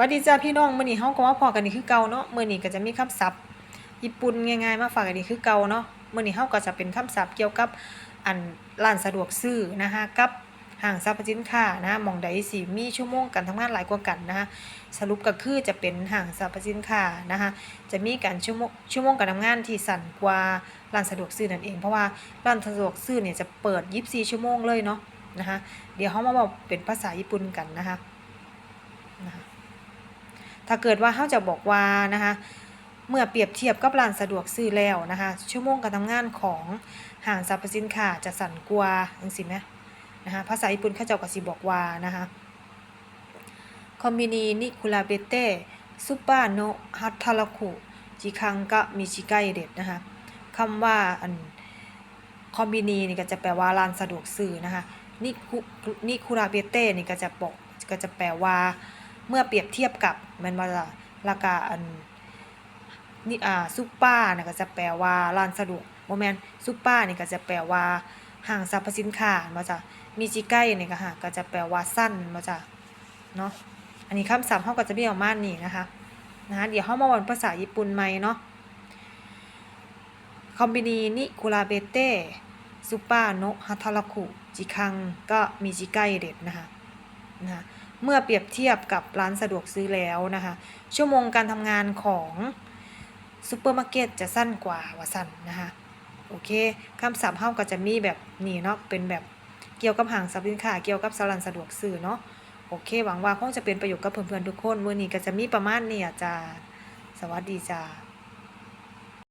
วัสดีจ้าพี่น้องมื้อนี้เฮาก็มาพอกันนี่คือเก่าเนาะมื้อนี้ก็จะมีคำศัพท์ ญี่ปุ่นง่ายๆมาฝากกันนี่คือเก่าเนาะมื้อนี้เฮาก็จะเป็นคำศัพท์เกี่ยวกับอันร้านสะดวกซื้อนะคะกับห้างสรรพสินค้านะหม่องใดสิมีชั่วโมงการทำงานหลายกว่ากันนะคะสรุปก็คือจะเป็นห้างสรรพสินค้านะคะจะมีการชั่วโมงชั่วโมงการทำงานที่สั้นกว่าร้านสะดวกซื้อนั่นเองเพราะว่าร้านสะดวกซื้อเนี่ยจะเปิด 24 ชั่วโมงเลยเนาะนะคะเดี๋ยวเฮามาบอกเป็นภาษาญี่ปุ่นกันนะคะนะคะ ถ้าเกิดว่าเขาจะบอกว่านะคะเมื่อเปรียบเทียบกับร้านสะดวกซื้อแล้วนะคะชั่วโมงการทำงานของห้างสรรพสินค้าจะสั่นกว่าจังซี่แหมนะคะภาษาญี่ปุ่นเขาเจ้าก็สิบอกว่านะคะคอมบินีนิคุราเบเตซุปปาโนฮัตทาราคุจิคังกะมิชิไกเด็ดนะคะคำว่าอันคอมบินีนี่ก็จะแปลว่าร้านสะดวกซื้อนะคะนิคุนิคุราเบเตนี่ก็จะบอกก็จะแปลว่า เมื่อเปรียบเทียบกับแมันว่าราคาอันนี่อ่าซุปเปอร์น่ะก็จะแปลว่าร้านสะดวกบ่แมนซุปเปอร์นี่ก็จะแปลว่าห้างสรรพสินค้ามาจ้ะมีจิไกนี่ก็ค่ะก็จะแปลว่าสั้นมาจ้ะเนาะอันนี้คำศัพท์เฮาก็จะมีประมาณนี้นะคะนะคะเดี๋ยวเฮามาวันภาษาญี่ปุ่นใหม่เนาะคอมบินีนิคุราเบเต้ซุปเปอร์โนฮัทาราคุจิคังก็มีจิไกเด็ดนะคะนะคะ เมื่อเปรียบเทียบกับร้านสะดวกซื้อแล้วนะคะ ชั่วโมงการทำงานของซูเปอร์มาร์เก็ตจะสั้นกว่าว่าสั้นนะคะโอเคคำศัพท์เฮาก็จะมีแบบนี้เนาะเป็นแบบเกี่ยวกับห้างสรรพสินค้าเกี่ยวกับสร้านสะดวกซื้อเนาะโอเค หวังว่าคงจะเป็นประโยชน์กับเพื่อนๆทุกคนมื้อนี้ก็จะมีประมาณนี้อะจ้าสวัสดีจ้า